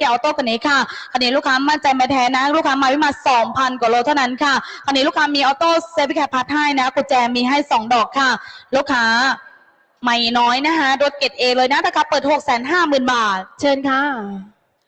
เกียร์ออโต้คันนี้ค่ะคันนี้ลูกค้ามั่นใจไม่แท้นะลูกค้ามาไม่มา 2,000 กว่าโลเท่านั้นค่ะคันนี้ลูกค้ามีออโต้เซฟแคปพัดให้นะกุญแจมีให้ 2 ดอกค่ะ ลูกค้าไม่น้อยนะคะรถเกรดเอเลยนะราคาเปิด 6 5 0 0 0 0 บาท เชิญค่ะ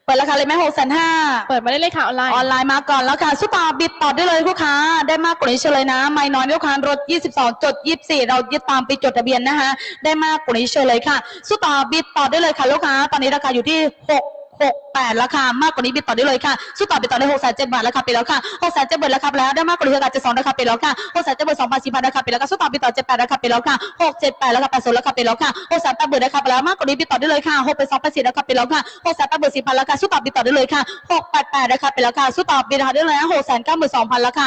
เปิดราคาเลยไหมหกแสนห้าเปิดมาได้เลยค่ะออนไลน์ออนไลน์มาก่อนแล้วค่ะสุตาบิดต่อได้เลยลูกค้า ได้มากกว่านี้เชิญเลยนะ ไม่น้อยลูกค้ารถ 22จด24 เรายึดตามปีจดทะเบียนนะคะได้มากกว่านี้เชิญเลยค่ะสุตาบิดต่อได้เลยค่ะลูกค้า ตอนนี้ราคาอยู่ที่6 หกแปล้วค่ะมากกว่านี้บิดต่อได้เลยค่ะสู้ต่อบิดต่อได้หกแสนเจ็ดบาทแล้วค่ะไปแล้วค่ะหกแสนเจ็ดบาทแล้วครับแล้วได้มากกว่านี้ค่ะเจ็ดสองแล้วค่ะไปแล้วค่ะหกแสนเจ็ดบาทสองพันสี่พันแล้วค่ะไปแล้วค่ะสู้ต่อบิดต่อเจ็ดแปดแล้วค่ะไปแล้วค่ะหกเจ็ดแปดแล้วค่ะแปดศูนย์แล้วค่ะไปแล้วค่ะหกแสนแปดบาทแล้วค่ะแล้วมากกว่านี้บิดต่อได้เลยค่ะหกเป็นสองพันสี่แล้วค่ะไปแล้วค่ะหกแสนแปดบาทสี่พันแล้วค่ะสู้ต่อบิดต่อได้เลยค่ะหกแปดแปดแล้วค่ะไปแล้วค่ะสู้ต่อบิดต่อได้เลยนะหกแสนเก้าหมื่นสองพันแล้ค่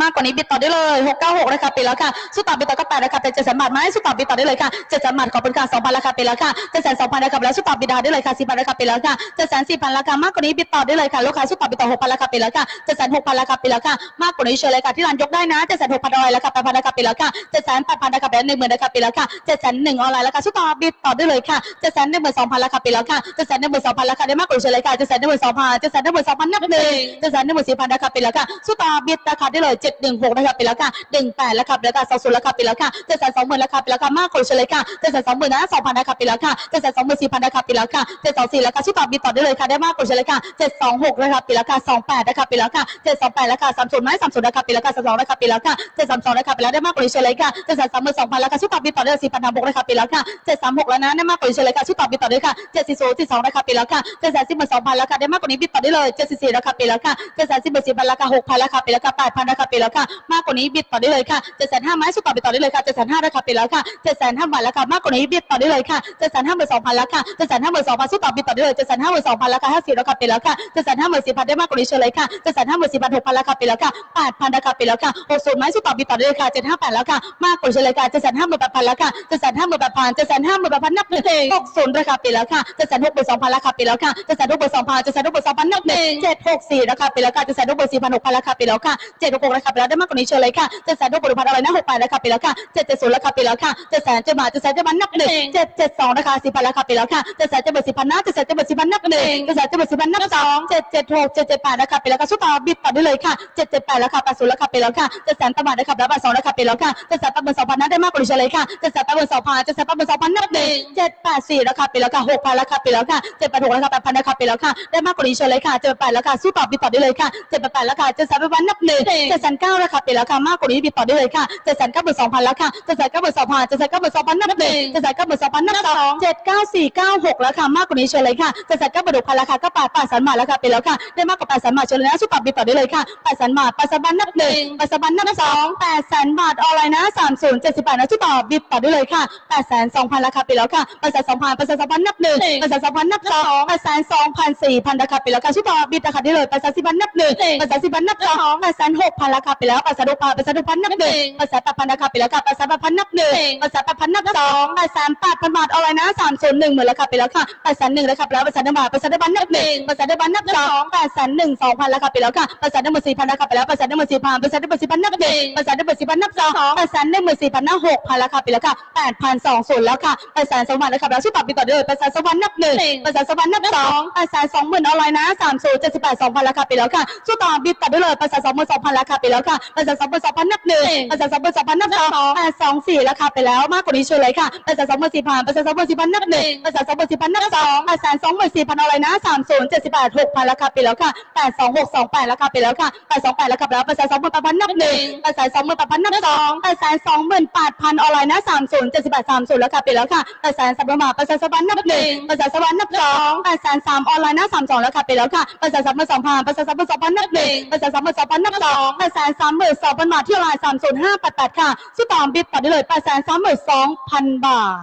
มากกว่านี้บิดต่อได้เลย696ราคาไปแล้วค่ะสุดต่อบิดต่อก็แปดราคาเป็นเจ็ดแสนบาทไหมสุดต่อบิดต่อได้เลยค่ะเจ็ดแสนบาทขอบคุณค่ะสองพันราคาไปแล้วค่ะเจ็ดแสนสองพันราคาแล้วสุดต่อบิดาได้เลยค่ะสี่พันราคาไปแล้วค่ะเจ็ดแสนสี่พันราคามากกว่านี้บิดต่อได้เลยค่ะลูกค้าสุดต่อบิดต่อหกพันราคาไปแล้วค่ะเจ็ดแสนหกพันราคาไปแล้วค่ะมากกว่านี้เชิญเลยค่ะที่ร้านยกได้นะเจ็ดแสนหกพันออนไลน์ราคาแปดพันราคาไปแล้วค่ะเจ็ดแสนแปดพันราคาไปแล้วหนึ่งหมื่นราคาไปแล้วค่ะเจ็ดแสนหนึ่งออนไลน์ราคาสุดต่อบิดต่อได้เลยค่ะเจ็ดแสนหนึ่งหมื่นสองพันราคาไปแล้วค่ะเจ็ดแสนหนึ่งหมื่นสองพันราคาได้มากกว่านี้เชิญเลยค่ะเจ็ดแสนหนึ่งหมื่นสองพันเจ็ดแสนหนึ่งหมื่นสองพันนับหนึ่งเจ็ดแสนหนึ่งหมื่นสี่พันราคาไปแล้วค่ะสุดต่อบิดราคาได้เลยเจ็ดหนึ่งหกราคาไปแล้วค่ะหนึ่งแปดราคาไปแล้วค่ะสองศูนย์ราคาไปแล้วค่ะเจ็ดแสนสองหมื่นราคาไปแล้วค่ะมากกว่านี้เชิญเลยค่ะเจ็ดแสนสองหมื่นนะสองพันราคาไปแล้วค่ะเจ็ดแสนสองหมื่นสี่พันราคาไปแล้วค่ะเจ็ดสองสี่ราคาสุดต่อบิดต่อได้เลยค่ะได้มากกว่านี้เชิญเลยค่ะเจ็ดสองหกราคาไปแล้วค่ะสองแปดราคาไปแล้วค่ะเจ็ดสองแปดราคาสามศูนย์ไหมสามศูนย์ราคาไปแล้วค่ะสามสองราคาไปแล้วค่ะเจ็ดสามสองราคาไปแล้วได้มากกว่านี้เชิญเลยค่ะเจ็ดแสนสามหมื่นสองพันราคาสุดต่อบิดต่อได้สี่พันทำบกราคาไปแล้วค่ะเจ็ดสามหกแล้วนะได้มากกว่านี้เชิญเลยค่ะสุดต่อบิดต่อได้ค่ะเจ็ดสี่ศูนย์สี่สองราคาไปแล้วค่ะเจ็ดแสนสิบหมื่นสองพันราคาได้มากกว่านี้บิดต่อได้เลยเจ็ดสี่สี่ราคาไปแล้วค่ะเจ็ดแสนสิบหมื่นสี่พันราคาหกพันราคาไปแล้วค่ะแปดพันราคาไปแล้วค่ะ มากกว่านี้บิดต่อได้เลยค่ะเจ็ดแสนห้าไม้สุดต่อบิดต่อได้เลยค่ะเจ็ดแสนห้าราคาไปแล้วค่ะเจ็ดแสนห้าบาทราคามากกว่านี้บิดต่อได้เลยค่ะเจ็ดแสนห้าหมื่นสองพันราคาเจ็ดแสนห้าหมื่นสองพันสุดต่อบิดต่อได้เลยเจ็ดแสนห้าหมื่นสองพันราคาห้าสิบราคาไปแล้วค่ะเจ็ดแสนห้าหมื่นสี่พันได้มากกว่านี้เชิญเลยค่ะเจ็ดแสนห้าหมื่นสี่พันหกพันราคาไปแล้วค่ะแปดพันราคาไปแล้วค่ะหกศูนย์ไม้สุดต่อบิดต่อได้เลยค่ะเจ็ดห้าแปดแล้วค่ะมากกว่าเชิญเลยค่ะเจ็ดแสนห้าหมื่นแปดพันแล้วค่ะเจ็ดแสนห้าหมื่นแปดพันเจ็ดแสนห้าหมื่นแปดพันนับหนึ่งหกศูนย์ราคาไปแล้วค่ะเจ็ดแสนหกหมื่นสองพันราคาไปแล้วค่ะเจ็ดแสนหกหมื่นสองพันเจ็ดแสนหกหมื่นสองพันนับหนึ่งเจ็ดหกสี่ราคาไปแล้วค่ะเจ็ดแสนหกหมื่นสี่พันหกพันราคาไปแล้วค่ะเจ็ดหกหกราคาไปแล้วได้มากกว่านี้เชิญเลยค่ะเจ็ดแสนหกหมื่นพันอะไรนะหกพันราคาไปแล้วค่ะเจ็ดเจ็ดศูนย์ราคาไปแล้วค่ะเจ็ดแสนเจ็ดบาทเจ็ดแสนเจ็ดบาทนับหนึ่งเจ็ดเจ็ดสองราคาสี่พันราคาไปแล้วค่ะเจ็ดแสนเจ็ดบาทสี่พันนับเจ็ดแสนเจ็ดบาทสี่พันนับหนึ่งเจ็ดแสนเจ็ดบาทสี่พันนับสองเจ็ดเจ็ดหกเจ็ดเจ็ดแปดราคาไปแล้วค่ะสุดต่อบิดต่อได้เลยค่ะเจ็ดเจ็ดแปดราคาแปดศูนย์ราคาไปแล้วค่ะเจ็ดแสนตบาทราคาแล้วบาทสองราคาไปแล้วค่ะเจ็ดแสนแปดหมื่นสองพันนับได้มากกว่านี้เฉลยค่ะเจ็ดแสนแปดหมื่นสองพันเจ็ดแสนแปดหมื่นสองพันนับหนึ่งเจ็ดแปดสี่ราคาไปแล้วค่ะหกพันราคาไปแล้วค่ะเจ็ดแปดหกราคาแปดพันราคาไปแล้วค่ะได้มากกว่านี้เฉลยค่ะเจ็ดแปดราคาสู้ต่อบิดต่อได้เลยค่ะเจ็ดแปดแปดราคาเจ็ดแสนแปดพันนับหนึ่งเจ็ดแสนเก้าราคาไปแล้วค่ะมากกว่านี้บิดต่อได้เลยค่ะเจ็ดแสนเก้าหมื่นสองพันแล้วค่ะเจ็ดแสนเก้าหมื่นสองพันเจ็ดแสนเก้าหมื่นสองพันนับหนึ่งเจ็ดแสนเก้าหมื่นสองพันนับสองเจ็ดเก้าสี่เก้าหกแล้วค่ะมากกว่านี้เฉลยค่ะเจ็ดแสนเก้าหมื่นหกพันราคาก็แปดแปดแสนบาทราคาไปแล้วค่ะได้มากกว่าแปดแสนบาทเฉลยนะสู้ต่อบิดต่อได้เลยค่ะแปดแสนบาทแปดแสนบาทนับหนึ่งแปดแสนบาทนับสองแปดแสนบาทออนไลน์นะสามศูนย์เจ็ดสิบแปดนะสู้ต่อบิดต่อได้เลยค่ะแปดแสนสองพันราคาไปแล้วค่ะแปดแสนสองพันแปดแสนสองพันนับหนึ่งแปดแสนสองพันนับสองแปดแสนสองพันสี่พันราคาไปแล้วค่ะสู้ต่อบิดราคาได้เลยแปดแสนสี่พันนับหนึ่งแปดแสนสี่พันนับสองแปดแสนหกพันราคาไปแล้วแปดแสนหกพันแปดแสนหกพันนับหนึ่งแปดแสนแปดพันราคาไปแล้วค่ะแปดแสนแปดพันนับหนึ่งแปดแสนแปดพันนับสองแปดแสนแปดพันบาทออนไลน์นะสามศูนย์หนึ่งหมื่นราคาไปแล้วค่ะแปดแสนหนึ่งราคาไปแล้วแปดแสนหนึ่งบาทแปดแสนหนึ่งบาทนับหนึ่งแปดแสนหนึ่งบาทนับสองแปดแสนหนึ่งสองพันราคาไปแล้วค่ะแปดแสนหนึ่งหมื่นสี่พันราคาไปแล้วแปดแสนหนึ่งหมื่นสี่พันแปดแสนหนึ่งหมื่นสี่พันนับหนึ่งแปดแสนหนึ่งหมื่นสี่พันนับสองแปดแสนหนึ่งหมื่นสี่พันนับหกพันราคาไปแล้วค่ะแปดพันสองศูนย์แล้วค่ะแปดแสนสองพันราคาไปแล้วชื่อปรับปีต่อเดือนแปดแสนสองพันนับหนึ่งแปดแสนสองพันนับสองแปดแสนสองหมื่นออนไลน์นะสามศูนย์เจ็ดสิบแปดสองพันราคาไปแล้วค่ะชื่อต่อบิดตัดได้เลยแปดแสนสองหมื่นสองพันราคาไปแล้วค่ะแปดแสนสองหมื่นสองพันนับหนึ่งแปดแสนสองหมื่นสองพันนับสองแปดสองสี่ราคาไปแล้วมากกว่านี้เชิญเลยค่ะแปดแสนสองหมื่นสี่พันแปดแสนสองหมื่นสี่พันนับหนึ่งแปดแสนสองหมื่นสี่พันนับสองแปดแสนสองหมื่นสี่พันออนไลน์นะสามศูนย์เจ็ดสิบแปดหกพันราคาไปแล้วค่ะแปดสองหกสองแปดราคาไปแล้วค่ะแปดสองแปดราคาไปแล้วแปดแสนสองหมื่นแปดพันนับหนึ่งแปดแสนสองหมื่นแปดพันนับสองแปดแสนสองหมื่นแปดพันออนไลน์นะสามศูนย์เจ็ดสิบแปดสามศูนย์ราคาไปแล้วค่ะแปดแสนสามหมื่นบาทแปดแสนสามพันนับหนึ่งแปดแสนสามพันนับสองแปดแสนสามออนไลน์นะสามสองราคาไปแล้วค่ะแปดแสนสามหมื่นสองพันแปดแสนสามหมื่นสองพันนับหนึ่งแปดแสนสามหมื่นสองพันนับสองแปดแสนสามหมื่นสองพันบาทที่ไลน์สามศูนย์ห้าแปดแปดค่ะสุดตามบิดตัดได้เลยแปดแสนสามหมื่นสองพันบาท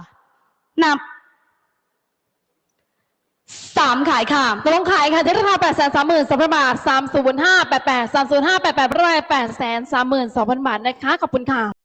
นับสามขายค่ะตรงขายค่ะที่ราคา8 3 3 2 0 0 0บาท305 88 305 88ร้อย8 3 2 0 0 0บาทนะคะ ขอบคุณค่ะ